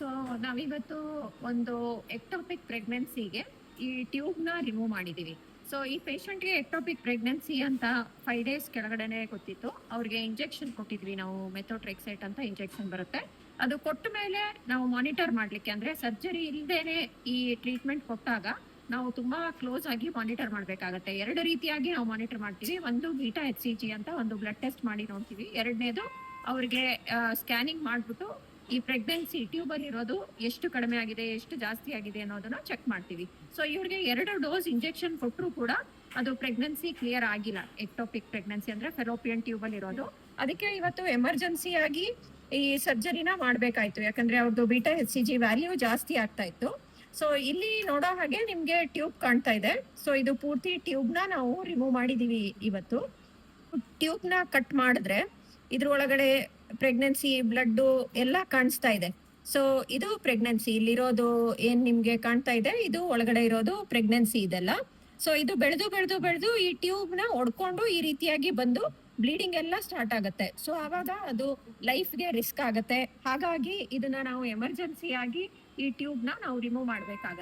So ನಾವಿವತ್ತು ಒಂದು ectopic ಪ್ರೆಗ್ನೆನ್ಸಿಗೆ ಈ ಟ್ಯೂಬ್ನ ರಿಮೂವ್ ಮಾಡಿದ್ದೀವಿ ಸೊ ಈ ಪೇಷಂಟ್ಗೆ ಎಕ್ಟೋಪಿಕ್ ಪ್ರೆಗ್ನೆನ್ಸಿ ಅಂತ ಫೈವ್ ಡೇಸ್ ಕೆಳಗಡೆನೆ ಗೊತ್ತಿತ್ತು. ಅವ್ರಿಗೆ ಇಂಜೆಕ್ಷನ್ ಕೊಟ್ಟಿದ್ವಿ ನಾವು ಮೆಥೋಟ್ರೆಕ್ಸೈಟ್ ಅಂತ ಇಂಜೆಕ್ಷನ್ ಬರುತ್ತೆ. ಅದು ಕೊಟ್ಟ ಮೇಲೆ ನಾವು ಮಾನಿಟರ್ ಮಾಡಲಿಕ್ಕೆ ಅಂದರೆ ಸರ್ಜರಿ ಇಲ್ದೇನೆ ಈ ಟ್ರೀಟ್ಮೆಂಟ್ ಕೊಟ್ಟಾಗ ನಾವು ತುಂಬ ಕ್ಲೋಸ್ ಆಗಿ ಮಾನಿಟರ್ ಮಾಡಬೇಕಾಗತ್ತೆ. ಎರಡು ರೀತಿಯಾಗಿ ನಾವು ಮಾನಿಟರ್ ಮಾಡ್ತೀವಿ. ಒಂದು ಬೀಟಾ ಎಚ್ ಸಿ ಜಿ ಅಂತ ಒಂದು ಬ್ಲಡ್ ಟೆಸ್ಟ್ ಮಾಡಿ ನೋಡ್ತೀವಿ. ಎರಡನೇದು ಅವ್ರಿಗೆ ಸ್ಕ್ಯಾನಿಂಗ್ ಮಾಡ್ಬಿಟ್ಟು ಈ ಪ್ರೆಗ್ನೆನ್ಸಿ ಟ್ಯೂಬ್ ಅಲ್ಲಿ ಇರೋದು ಎಷ್ಟು ಕಡಿಮೆ ಆಗಿದೆ, ಎಷ್ಟು ಜಾಸ್ತಿ ಆಗಿದೆ ಅನ್ನೋದನ್ನ ಚೆಕ್ ಮಾಡ್ತೀವಿ. ಸೊ ಇವ್ರಿಗೆ ಎರಡು ಡೋಸ್ ಇಂಜೆಕ್ಷನ್ ಕೊಟ್ಟರು ಕೂಡ ಅದು ಪ್ರೆಗ್ನೆನ್ಸಿ ಕ್ಲಿಯರ್ ಆಗಿಲ್ಲ. ಎಕ್ಟೋಪಿಕ್ ಪ್ರೆಗ್ನೆನ್ಸಿ ಅಂದ್ರೆ ಫೆರೋಪಿಯನ್ ಟ್ಯೂಬ್ ಅಲ್ಲಿ ಇರೋದು ಅದಕ್ಕೆ ಇವತ್ತು ಎಮರ್ಜೆನ್ಸಿ ಆಗಿ ಈ ಸರ್ಜರಿನ ಮಾಡಬೇಕಾಯ್ತು. ಯಾಕಂದ್ರೆ ಅವ್ರದ್ದು beta H C G value ಜಾಸ್ತಿ ಆಗ್ತಾ ಇತ್ತು. ಸೊ ಇಲ್ಲಿ ನೋಡೋ ಹಾಗೆ ನಿಮ್ಗೆ ಟ್ಯೂಬ್ ಕಾಣ್ತಾ ಇದೆ. ಸೊ ಇದು ಪೂರ್ತಿ ಟ್ಯೂಬ್ನ ನಾವು ರಿಮೂವ್ ಮಾಡಿದೀವಿ ಇವತ್ತು. ಟ್ಯೂಬ್ನ ಕಟ್ ಮಾಡಿದ್ರೆ ಇದ್ರ ಒಳಗಡೆ ಪ್ರೆಗ್ನೆನ್ಸಿ ಬ್ಲಡ್ ಎಲ್ಲ ಕಾಣಿಸ್ತಾ ಇದೆ. ಸೊ ಇದು ಪ್ರೆಗ್ನೆನ್ಸಿ ಇಲ್ಲಿರೋದು ಏನ್ ನಿಮ್ಗೆ ಕಾಣ್ತಾ ಇದೆ? ಇದು ಒಳಗಡೆ ಇರೋದು ಪ್ರೆಗ್ನೆನ್ಸಿ ಇದೆಲ್ಲ. ಸೊ ಇದು ಬೆಳೆದು ಬೆಳೆದು ಬೆಳೆದು ಈ ಟ್ಯೂಬ್ನ ಒಡ್ಕೊಂಡು ಈ ರೀತಿಯಾಗಿ ಬಂದು ಬ್ಲೀಡಿಂಗ್ ಎಲ್ಲ ಸ್ಟಾರ್ಟ್ ಆಗುತ್ತೆ. ಸೊ ಆವಾಗ ಅದು ಲೈಫ್ಗೆ ರಿಸ್ಕ್ ಆಗುತ್ತೆ. ಹಾಗಾಗಿ ಇದನ್ನ ನಾವು ಎಮರ್ಜೆನ್ಸಿ ಆಗಿ ಈ ಟ್ಯೂಬ್ನ ನಾವು ರಿಮೂವ್ ಮಾಡ್ಬೇಕಾಗತ್ತೆ.